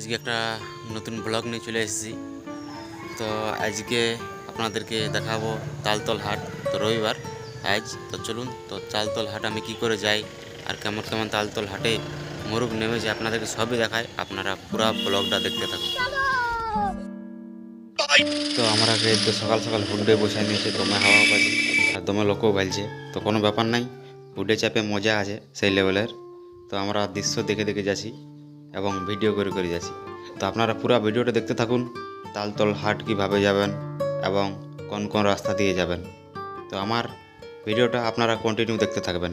আজকে একটা নতুন ব্লগ নিয়ে চলে এসেছি। তো আজকে আপনাদেরকে দেখাবো তালতল হাট। তো রবিবার, আজ তো চলুন, তো তালতল হাট আমি কি করে যাই আর কেমন কেমন তালতল হাটে মোরগ নেমেছে আপনাদেরকে সবই দেখায়। আপনারা পুরো ব্লগটা দেখতে থাকুন। তো আমরা তো সকাল সকাল হুডে বসাই নিয়েছে, দমে হাওয়া পাচ্ছি আর দমে লোকও ভালছে তো কোনো ব্যাপার নাই, হুডে চাপে মজা আছে সেই লেভেলের তো আমরা দৃশ্য দেখে দেখে যাচ্ছি। এবং ভিডিও করে করে যাচ্ছি। তো আপনারা পুরো ভিডিওটা দেখতে থাকুন, তালতল হাট কীভাবে যাবেন এবং কোন কোন রাস্তা দিয়ে যাবেন। তো আমার ভিডিওটা আপনারা কন্টিনিউ দেখতে থাকবেন।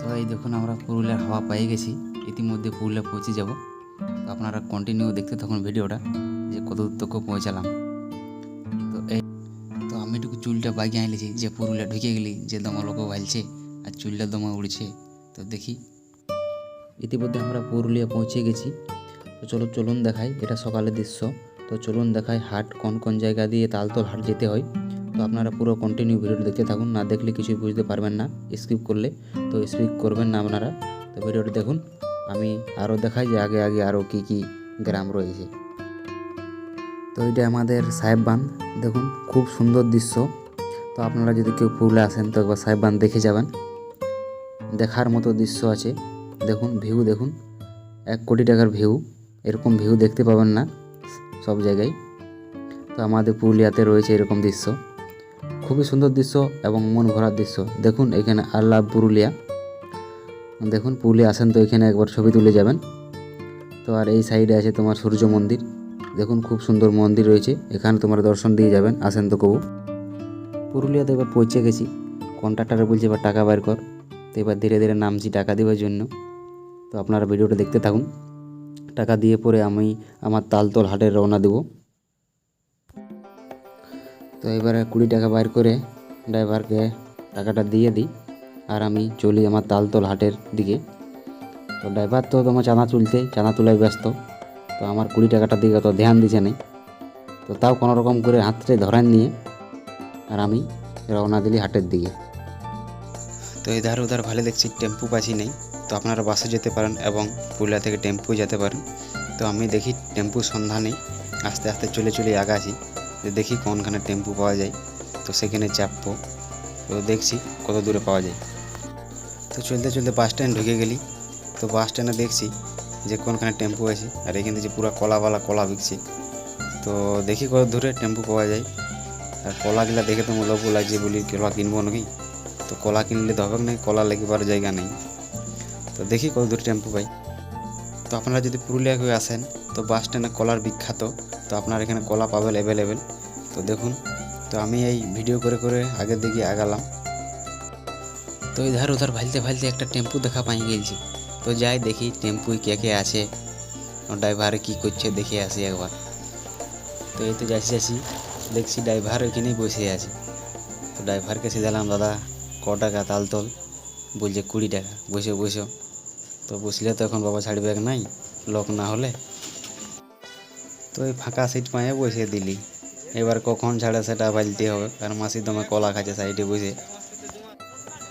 তো এই দেখুন, আমরা পুরুলিয়ার হাওয়া পেয়ে গেছি। ইতিমধ্যে পুরুলিয়া পৌঁছে যাব। তো আপনারা কন্টিনিউ দেখতে থাকুন ভিডিওটা, যে কত দূর পৌঁছালাম। তো এই, তো আমি একটু চুলটা বাগিয়ে আনলেছি, যে পুরুলিয়া ঢুকে গেলি, যে দমা লোক ভালছে আর চুলটা দমা উড়ছে। তো দেখি। ইতিমধ্যে আমরা পুরুলিয়া পৌঁছে গেছি। তো চলো, চলুন দেখাই এটা সকালের দৃশ্য। তো চলুন দেখাই হাট কোন কোন জায়গা দিয়ে তালতল হাট যেতে হয়। তো আপনারা পুরো কন্টিনিউ ভিডিওটা দেখতে থাকুন, না দেখলে কিছুই বুঝতে পারবেন না স্কিপ করলে। তো স্পিক করবেন না আপনারা। তো ভিডিওটি দেখুন, আমি আরও দেখাই যে আগে আগে আরও কী কী গ্রাম রয়েছে। তো এটা আমাদের সাহেব বাঁধ, দেখুন, খুব সুন্দর দৃশ্য। তো আপনারা যদি কেউ পুরুলিয়া আসেন তো একবার সাহেব বাঁধ দেখে যাবেন। দেখার মতো দৃশ্য আছে। দেখুন ভিউ দেখুন। এক কোটি টাকার ভিউ এরকম ভিউ দেখতে পাবেন না সব জায়গায়। তো আমাদের পুরুলিয়াতে রয়েছে এরকম দৃশ্য। খুবই সুন্দর দৃশ্য এবং মন ভরার দৃশ্য। দেখুন, এখানে আল্লাহ পুরুলিয়া। দেখুন, পুরুলিয়া আসেন তো এখানে একবার ছবি তুলে যাবেন। তো আর এই সাইডে আছে তোমার সূর্য মন্দির। দেখুন, খুব সুন্দর মন্দির রয়েছে। এখানে তোমার দর্শন দিয়ে যাবেন, আসেন তো কবু। পুরুলিয়াতে এবার পৌঁছে গেছি। কন্ট্রাক্টারে বলছে এবার টাকা বের কর। তো এবার ধীরে ধীরে নামছি টাকা দেওয়ার জন্য। তো আপনারা ভিডিওটা দেখতে থাকুন। টাকা দিয়ে পরে আমি আমার তালতল হাটে রওনা দেবো। তো এবারে কুড়ি টাকা বাইর করে ড্রাইভারকে টাকাটা দিয়ে দিই আর আমি চলি আমার তালতল হাটের দিকে। তো ড্রাইভার তো তোমার চাঁদা তুলতে, চাঁদা তোলায় ব্যস্ত। তো আমার কুড়ি টাকাটার দিকে অত ধ্যান দিছে নেই। তো তাও কোনো রকম করে হাতটা ধরান নিয়ে আর আমি রওনা দিলি হাটের দিকে। তো এধার ওধার ভালো দেখছি, টেম্পু পাচ্ছি নেই। তো আপনারা বাসে যেতে পারেন এবং পুরুলিয়া থেকে টেম্পু যেতে পারেন। তো আমি দেখি টেম্পু সন্ধানে আস্তে আস্তে চলে চলে আগাছি যে দেখি কোনখানে টেম্পু পাওয়া যায়। তো সেখানে চাপবো। তো দেখছি কত দূরে পাওয়া যায়। তো চলতে চলতে বাস স্ট্যান্ড ঢুকে গেলি। তো বাস স্ট্যান্ডে দেখছি যে কোনখানে টেম্পু আছে। আর এখানে যে পুরো কলাওয়ালা কলা বিকছে। তো দেখি কত দূরে টেম্পু পাওয়া যায়। আর কলাগুলা দেখে তো লোভ লাগছে বলি, কলা কিনবো নাকি? তো কলা কিনলে তো হবে না কলা লেগবার জায়গা নেই। তো দেখি কত দূর টেম্পু পাই তো আপনারা যদি পুরুলিয়া কেউ আসেন, তো বাস স্ট্যান্ডে কলার বিখ্যাত। তো আপনার এখানে কলা পাবেন অ্যাভেলেবেল তো দেখুন, তো আমি এই ভিডিও করে করে আগের দিকে আগালাম। তো ইধার উধার ভালতে ভালতে একটা টেম্পু দেখা পাই গেছি তো যাই দেখি টেম্পুই কে কে আছে ড্রাইভারে কি করছে দেখে আসি একবার। তো এই তো যাচ্ছি যাচ্ছি। দেখছি ড্রাইভার ওইখানেই বসে আছে। তো ড্রাইভারকে সিধালাম, দাদা ক টাকা তালতল বলছে কুড়ি টাকা। বসে, বসো। তো বসলে তো এখন বাবা ছাড়বে নাই লোক না হলে। তো এই ফাঁকা সিট পায়ে বসে দিলি। এবার কখন ছাড়ে সেটা ভালতে হবে। আর মাসি তোমার কলা খাচ্ছে সাইডে বসে।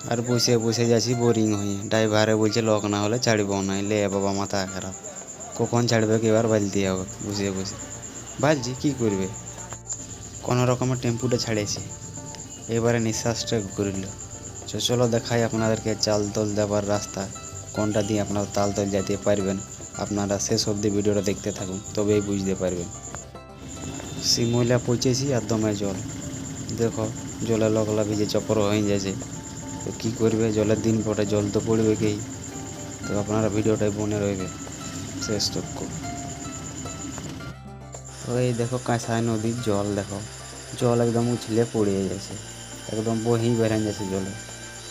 আর বসে বসে যাচ্ছি বোরিং হয়ে। ড্রাইভারে বলছে লক না হলে ছাড়ব না। লে বাবা মাথা খারাপ। কখন ছাড়বে এবার বালতে হবে। বসে বসে। ভালছি, কী করবে? কোনো রকমের টেম্পুটা ছাড়েছে। এবারে নিঃশ্বাসটা ঘুরল। তো চলো দেখাই আপনাদেরকে চাল তল দেওয়ার রাস্তা। কোনটা দিয়ে আপনারা তাল তল যেতে পারবেন? আপনারা শেষ অবধি ভিডিওটা দেখতে থাকুন, তবেই বুঝতে পারবেন। শিমলা পৌঁছেছি আর দমে জল। দেখো, জলে লগলা ভিজে চপর হয়ে যাচ্ছে। তো কী করবে? জলের দিন পরে জল তো পড়বে কেই? তো আপনারা ভিডিওটাই বনে রইবে। শেষ টক্ক তো এই দেখো, কাঁসাই নদীর জল দেখো। জল একদম উছলে পড়ে যাচ্ছে। একদম বহি বেরিয়ে যাচ্ছে জলে।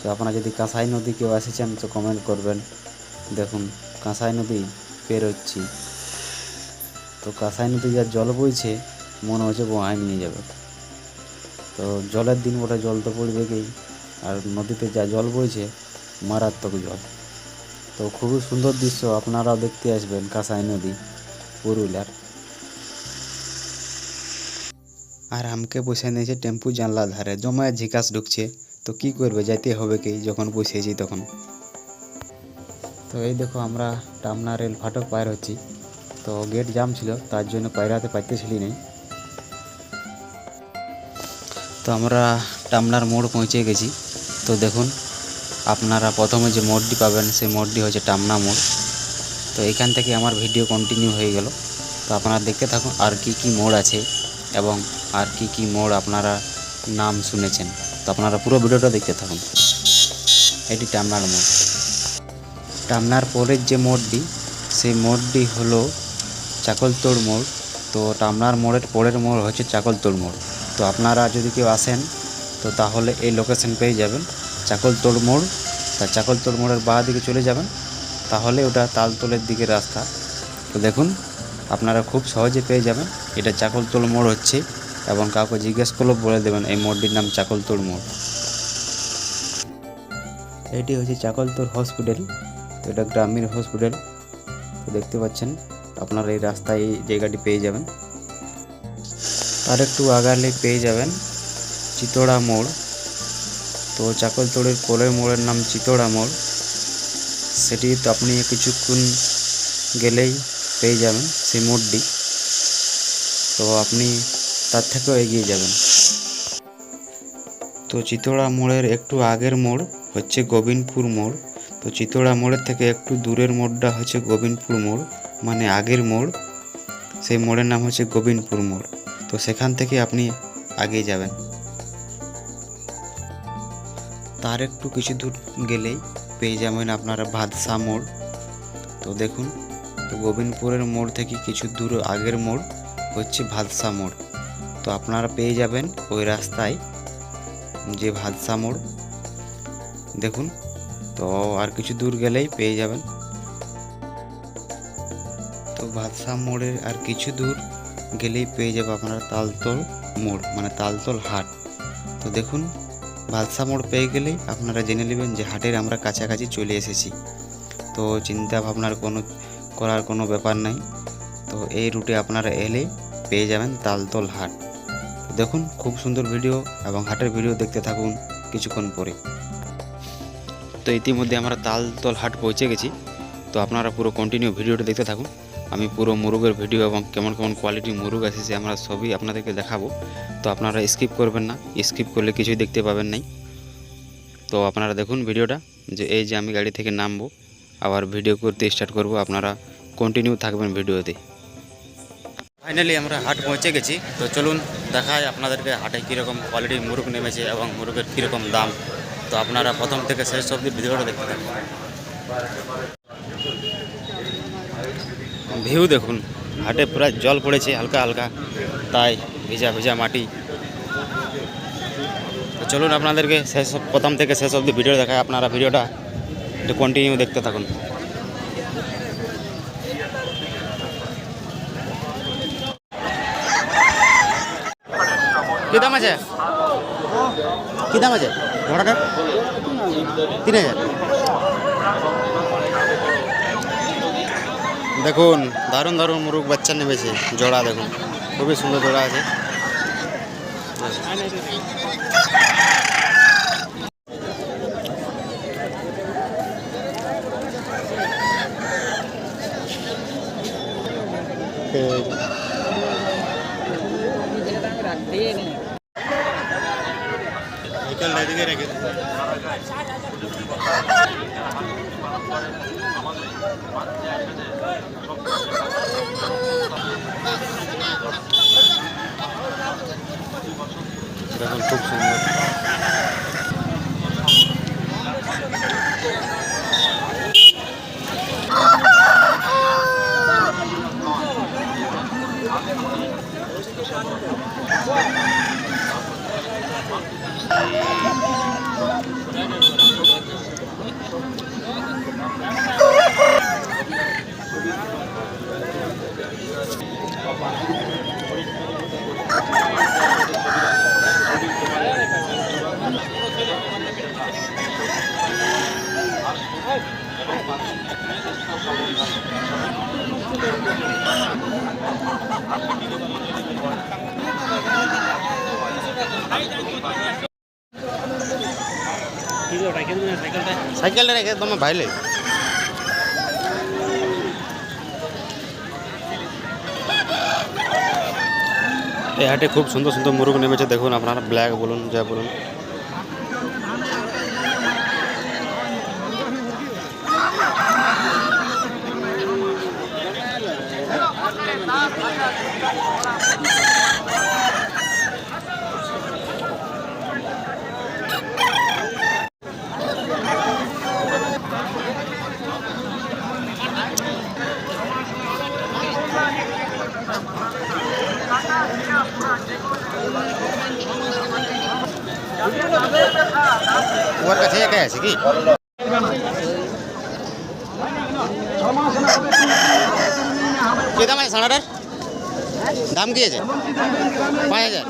তো আপনারা যদি কাঁসাই নদী কেউ এসেছেন তো কমেন্ট করবেন। দেখুন, কাঁসাই নদী পেরোচ্ছি তো কাঁসাই নদী যা জল বইছে, মনে হচ্ছে বহায় নিয়ে যাবে। তো জলের দিন বটে, জল তো পড়বে কি আর নদীতে যা জল বইছে, মারাত্মক জল। তো খুবই সুন্দর দৃশ্য, আপনারাও দেখতে আসবেন কাঁসাই নদী, পুরুলিয়ার। আর আমকে বসে নিয়েছে টেম্পু জানলা ধারে জমায় ঝিকাস ঢুকছে। তো কি করবে? যাইতে হবে কি? যখন বসেছি তখন। তো এই দেখো আমরা টামনা রেল ফাটক পার হচ্ছি। তো গেট জাম ছিল, তার জন্য পায়রাতে পাইতেছিলি নেই। তো আমরা টামনার মোড় পৌঁছে গেছি। তো দেখুন, আপনারা প্রথমে যে মোড়টি পাবেন, সেই মোড়টি হচ্ছে টামনা মোড়। তো এখান থেকে আমার ভিডিও কন্টিনিউ হয়ে গেল। তো আপনারা দেখতে থাকুন আর কি কি মোড় আছে এবং আর কি কি মোড় আপনারা নাম শুনেছেন। তো আপনারা পুরো ভিডিওটা দেখতে থাকুন। এটি টামনার মোড়। টামনার পরের যে মোড়টি, সেই মোড়টি হলো চাকলতোড় মোড়। তো টামনার মোড়ের পরের মোড় হচ্ছে চাকলতোড় মোড়। তো আপনারা যদি কেউ আসেন, তো তাহলে এই লোকেশন পেয়ে যাবেন। চাকলতোড় মোড়, তা চাকলতোড় মোড়ের বাঁ দিকে চলে যাবেন। তাহলে ওটা তালতলের দিকে রাস্তা। তো দেখুন, আপনারা খুব সহজে পেয়ে যাবেন। এটা চাকলতোড় মোড় হচ্ছে এবং কাউকে জিজ্ঞেস করলেও বলে দেবেন, এই মোড়টির নাম চাকলতোড় মোড় এটি হচ্ছে চাকলতোড় হসপিটাল তো এটা গ্রামীণ হসপিটাল। তো দেখতে পাচ্ছেন, আপনারা এই রাস্তায় এই জায়গাটি পেয়ে যাবেন। তার একটু আগালে পেয়ে যাবেন চিতোড়া মোড়। তো চাকলতোড়ের কোলের মোড়ের নাম চিতোড়া মোড়। সেটি তো আপনি কিছুক্ষণ গেলেই পেয়ে যাবেন সেই মোড়টি। তো আপনি তার থেকেও এগিয়ে যাবেন। তো চিতোড়া মোড়ের একটু আগের মোড় হচ্ছে গোবিন্দপুর মোড়। তো চিতোড়া মোড়ের থেকে একটু দূরের মোড়টা হচ্ছে গোবিন্দপুর মোড় মানে আগের মোড়। সেই মোড়ের নাম হচ্ছে গোবিন্দপুর মোড়। তো সেখান থেকে আপনি আগিয়ে যাবেন। তার একটু কিছু দূর গেলেই পেয়ে যাবেন আপনারা ভাদসা মোড়। তো দেখুন, তো গোবিন্দপুরের মোড় থেকে কিছু দূর আগের মোড় হচ্ছে ভাদসা মোড়। তো আপনারা পেয়ে যাবেন ওই রাস্তায় যে ভাদশা মোড় দেখুন, তো আর কিছু দূর গেলেই পেয়ে যাবেন। তো ভাদশা মোড়ের আর কিছু দূর গেলেই পেয়ে যাবে আপনারা তালতল মোড় মানে তালতল হাট। তো দেখুন বাদশা মোড় পেয়ে গেলেই আপনারা জেনে নেবেন যে হাটের আমরা কাছাকাছি চলে এসেছি। তো চিন্তা ভাবনার কোনো, করার কোনো ব্যাপার নাই। তো এই রুটে আপনারা এলে পেয়ে যাবেন তালতল হাট। দেখুন, খুব সুন্দর ভিডিও এবং হাটের ভিডিও দেখতে থাকুন কিছুক্ষণ পরে। তো ইতিমধ্যে আমরা তালতল হাট পৌঁছে গেছি। তো আপনারা পুরো কন্টিনিউ ভিডিওটা দেখতে থাকুন। আমি পুরো মুরগের ভিডিও এবং কেমন কেমন কোয়ালিটির মুরগ এসেছে আমরা সবই আপনাদেরকে দেখাবো। তো আপনারা স্কিপ করবেন না স্কিপ করলে কিছুই দেখতে পাবেন নাই। তো আপনারা দেখুন ভিডিওটা, যে এই যে আমি গাড়ি থেকে নামবো, আবার ভিডিও করতে স্টার্ট করব, আপনারা কন্টিনিউ থাকবেন ভিডিওতে। ফাইনালি আমরা হাট পৌঁছে গেছি। তো চলুন দেখায় আপনাদেরকে হাটে কীরকম কোয়ালিটির মুরগ নেমেছে এবং মুরগের কীরকম দাম। তো আপনারা প্রথম থেকে শেষ অবধি ভিডিওটা দেখতে থাকুন। ভিউ দেখুন, হাটে পুরো জল পড়েছে, হালকা হালকা, তাই ভিজা ভিজা মাটি। তো চলুন আপনাদেরকে শেষ প্রথম থেকে শেষ অবধি ভিডিও দেখায় আপনারা ভিডিওটা একটু কন্টিনিউ দেখতে থাকুন। কি দাম আছে? কি দাম আছে? ঘোড়াটার তিন হাজার। দেখুন, দারুণ দারুণ মুরগ বাচ্চা নেমেছে। জোড়া দেখুন, খুবই সুন্দর জোড়া আছে। দেখুন খুব সুন্দর। সাইকেলটা রেখে তোমার ভাইলে। এই হাটে খুব সুন্দর সুন্দর মুরগ নেমেছে, দেখুন আপনারা ব্ল্যাক বলুন, যা বলুন। কি দাম আছে সাড়াটার দাম কি আছে? পাঁচ হাজার।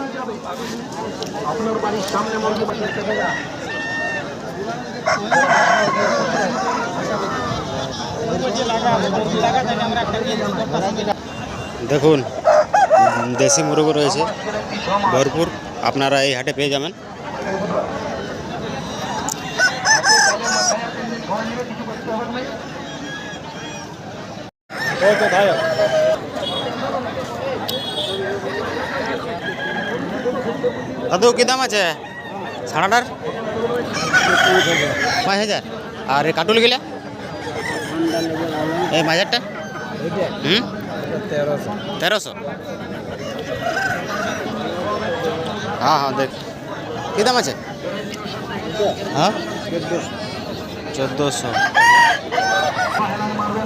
দেখুন, দেশি মুরগ রয়েছে, ভরপুর। আপনারা এই হাটে পেয়ে যাবেন। দাদু কি দাম আছে সাড়াটার পাঁচ হাজার আর কাটুল গিলা এই মাজারটা হুম তেরোশো হ্যাঁ হ্যাঁ দেখ কী দাম আছে হ্যাঁ চোদ্দোশো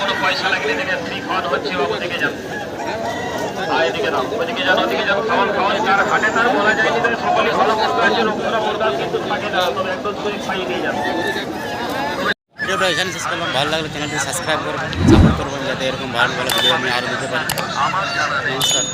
কোনো পয়সা লাগলে দেখে ফ্রি খাওয়ানো হচ্ছে বাবু দেখে যান। আর এদিকে দাও ওদিকে যান ওদিকে যান খাওয়ান খাওয়ান যার হাটে তার বলা যায় যে সকলে ভালো করতে আছে কিন্তু থাকে না তবে একদম করে খাইয়ে দিয়ে যান। ভিডিওটা এখানে শেষ করলাম। ভালো লাগলে চ্যানেলটি সাবস্ক্রাইব করবেন সাপোর্ট করবেন যাতে এরকম ভালো ভালো ভিডিও আমি আরও দিতে পারি। নমস্কার।